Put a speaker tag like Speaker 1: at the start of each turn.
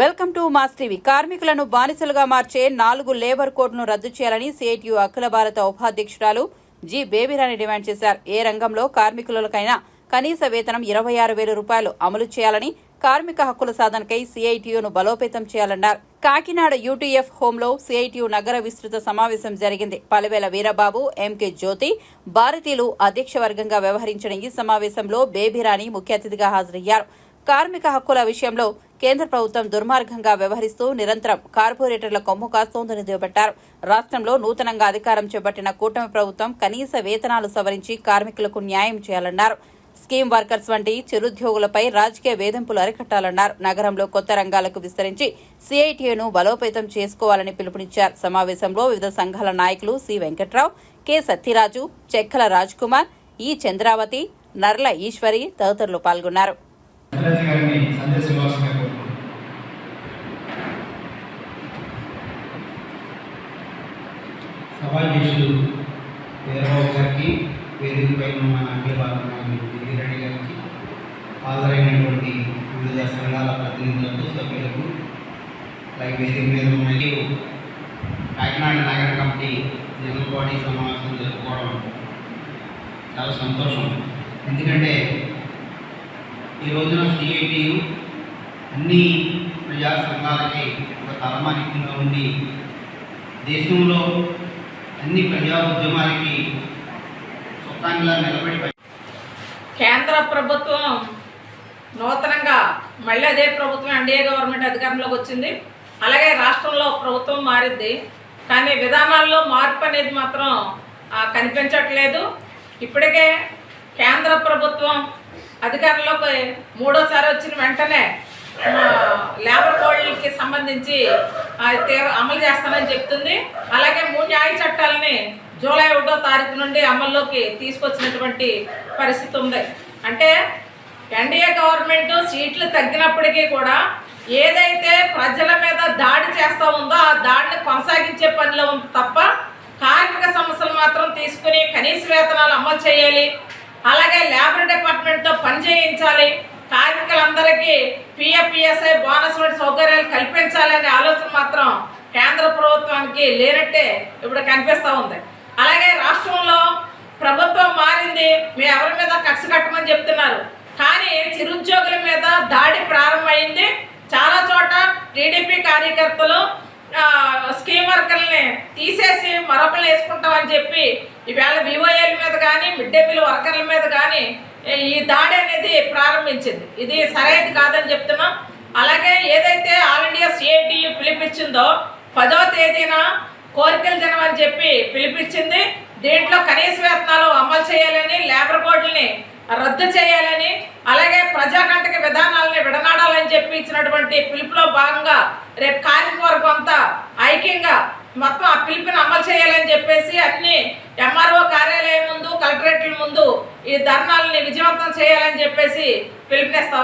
Speaker 1: Welcome to mass TV. కార్మికులను బానిసలుగా మార్చే నాలుగు లేబర్ కోడ్ను రద్దు చేయాలని సిఐటియు అఖిల భారత ఉపాధ్యక్షురాలు జి బేబీరాణి డిమాండ్ చేశారు. ఏ రంగంలో కార్మికులకైనా కనీస వేతనం ఇరవై ఆరు వేల రూపాయలు అమలు చేయాలని కార్మిక హక్కుల సాధనకై సిఐటియును బలోపేతం చేయాలన్నారు. కాకినాడ యూటీఎఫ్ హోంలో సిఐటియు నగర విస్తృత సమావేశం జరిగింది. పలివేల వీరబాబు ఎంకే జ్యోతి భారతీయులు అధ్యక్ష వర్గంగా వ్యవహరించిన ఈ సమావేశంలో బేబీరాణి ముఖ్య అతిథిగా హాజరయ్యారు. కార్మిక హక్కుల విషయంలో కేంద్ర ప్రభుత్వం దుర్మార్గంగా వ్యవహరిస్తూ నిరంతరం కార్పొరేటర్ల కొమ్ము కాస్తోందని దుయ్యబట్టారు రాష్ట్రంలో నూతనంగా అధికారం చేపట్టిన కూటమి ప్రభుత్వం కనీస వేతనాలు సవరించి కార్మికులకు న్యాయం చేయాలన్నారు. స్కీమ్ వర్కర్స్ వంటి చిరుద్యోగులపై రాజకీయ వేధింపులు అరికట్టాలన్నారు. నగరంలో కొత్త రంగాలకు విస్తరించి సిఐటియును బలోపేతం చేసుకోవాలని పిలుపునిచ్చారు. సమావేశంలో వివిధ సంఘాల నాయకులు C. Venkatrao K. Satyaraju Chekkala Kumar E. Chandravathi Narla Eshwari తదితరులు పాల్గొన్నారు.
Speaker 2: సభాధ్యక్షులు వీరబాబు గారికి వేదికపై ఉన్న అఖిల భారత రెడ్డి గారికి హాజరైనటువంటి వివిధ సంఘాల ప్రతినిధులకు సభ్యులకు అలాగే వేదిక మీద మరియు కాకినాడ నగర కమిటీ జనరల్ బాడీ సమావేశం జరుపుకోవడం చాలా సంతోషం. ఎందుకంటే ఈ రోజున సిఐటియు అన్ని ప్రజా సంఘాలకి ఒక తలమానికంగా ఉండి దేశంలో అన్ని ప్రజా ఉద్యమాలకి సొంతంగా నిలబడి
Speaker 3: కేంద్ర ప్రభుత్వం నూతనంగా మళ్ళీ అదే ప్రభుత్వం ఎన్డీఏ గవర్నమెంట్ అధికారంలోకి వచ్చింది. అలాగే రాష్ట్రంలో ప్రభుత్వం మారింది. కానీ విధానాల్లో మార్పు అనేది మాత్రం కనిపించట్లేదు. ఇప్పటికే కేంద్ర ప్రభుత్వం అధికారంలోకి మూడోసారి వచ్చిన వెంటనే లేబర్ కోడ్లకి సంబంధించి అమలు చేస్తానని చెప్తుంది. అలాగే మూడు న్యాయ చట్టాలని జూలై ఒకటో తారీఖు నుండి అమల్లోకి తీసుకొచ్చినటువంటి పరిస్థితి ఉంది. అంటే ఎన్డీఏ గవర్నమెంట్ సీట్లు తగ్గినప్పటికీ కూడా ఏదైతే ప్రజల మీద దాడి చేస్తూ ఉందో ఆ దాడిని కొనసాగించే పనిలో ఉంది తప్ప కార్మిక సమస్యలు మాత్రం తీసుకుని కనీస వేతనాలు అమలు చేయాలి. అలాగే లేబర్ డిపార్ట్మెంట్తో పని చేయించాలి. కార్మికులందరికీ పిఎఫ్పిఎస్ఐ బోనస్ వంటి సౌకర్యాలు కల్పించాలనే ఆలోచన మాత్రం కేంద్ర ప్రభుత్వానికి లేనట్టే ఇప్పుడు కనిపిస్తూ ఉంది. అలాగే రాష్ట్రంలో ప్రభుత్వం మారింది మీ ఎవరి మీద కక్ష కట్టమని చెప్తున్నారు. కానీ చిరుద్యోగుల మీద దాడి ప్రారంభమైంది. చాలా చోట టీడీపీ కార్యకర్తలు స్కీమ్ వర్కర్లని తీసేసి మరొకరు వేసుకుంటామని చెప్పి ఈవేళ వివోఏల మీద కానీ మిడ్ డే మీల్ వర్కర్ల మీద కానీ ఈ దాడి అనేది ప్రారంభించింది. ఇది సరైనది కాదని చెప్తున్నాం. అలాగే ఏదైతే ఆల్ ఇండియా సిఐటియు పిలిపించిందో పదో తేదీన కోరికల దినం అని చెప్పి పిలిపించింది. దీంట్లో కనీస వేతనాలు అమలు చేయాలని లేబర్ కోడ్లని రద్దు చేయాలని అలాగే ప్రజాకంటక విధానాలని విడనాడాలని చెప్పి ఇచ్చినటువంటి పిలుపులో భాగంగా రేపు కార్మిక అంతా ఐక్యంగా మొత్తం ఆ పిలుపుని అమలు చేయాలని చెప్పేసి అన్ని ఎంఆర్ఓ కార్యాలయం కలెక్టరేట్ల ముందు ఈ ధర్నాలని విజయవంతం చేయాలని చెప్పేసి పిలుపునిస్తా